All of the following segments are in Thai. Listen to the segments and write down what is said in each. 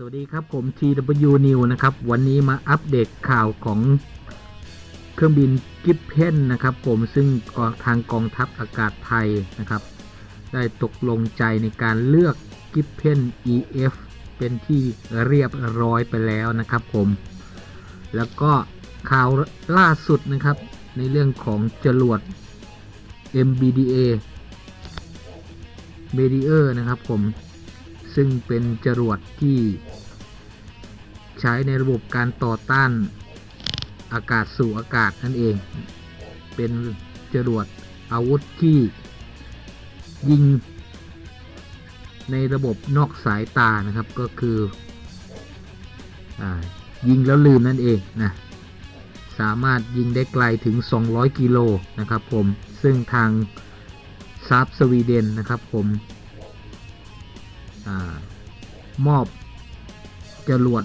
สวัสดีครับผม TW New นะครับ วันนี้มาอัปเดตข่าวของเครื่องบินกิฟเพนนะครับ ผมซึ่งทางกองทัพอากาศไทยนะครับ ได้ตกลงใจในการเลือกกิฟเพน EF เป็นที่เรียบร้อยไปแล้วนะครับผม แล้วก็ข่าวล่าสุดนะครับ ในเรื่องของจรวด MBDA m e d i e r นะครับผม ซึ่งเป็นจรวดที่ใช้ในระบบการต่อต้านอากาศสู่อากาศนั่นเอง เป็นจรวดอาวุธที่ยิงในระบบนอกสายตานะครับก็คืออยิงแล้วลืมนั่นเองนะสามารถยิงได้ไกลถึง 200 กิโลนะครับผมซึ่งทางซาบสวีเดนนะครับผม มอบจรวด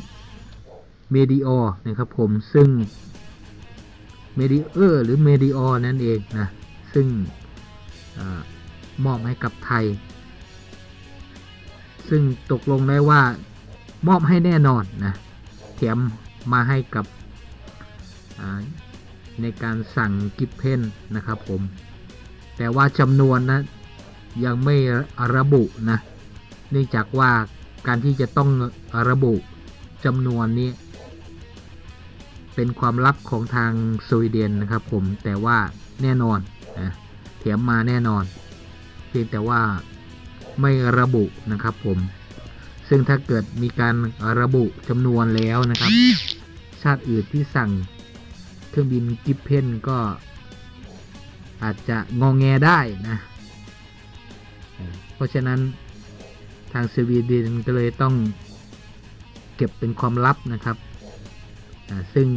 เมดิออนะครับผมซึ่งเมดิเออร์หรือเมดิออนั่นเองนะ ซึ่งอมอบให้กับไทย ซึ่งตกลงได้ว่ามอบให้แน่นอนนะแถมมาให้กับในการสั่งกิฟเพนนะครับผม แต่ว่าจำนวนนะยังไม่ระบุนะ เนื่องจากว่าการที่จะต้องระบุจำนวนนี้ เป็นความลับของทางสวีเดนนะครับผมแต่ว่าแน่นอนนะเถียมมาแน่นอน เพียงแต่ว่าไม่ระบุนะครับผม ซึ่งถ้าเกิดมีการระบุจำนวนแล้วนะครับ ชาติอื่นที่สั่งเครื่องบินกิฟเพนก็อาจจะงองแงได้นะ เพราะฉะนั้น ทางสวีเดนก็เลยต้องเก็บเป็นความลับนะครับ ซึ่ง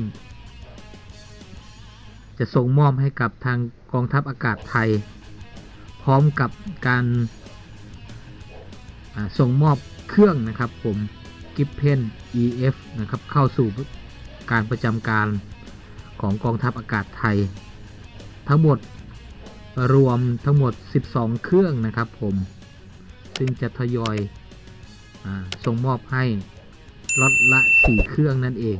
จะส่งมอบให้กับทางกองทัพอากาศไทย พร้อมกับการส่งมอบเครื่องนะครับผมกิฟเพน EF นะครับเข้าสู่การประจำการของกองทัพอากาศไทย ทั้งหมดรวมทั้งหมด 12 เครื่องนะครับผม ซึ่งจะทยอยอส่งมอบให้ล็อตละ 4 เครื่องนั่นเอง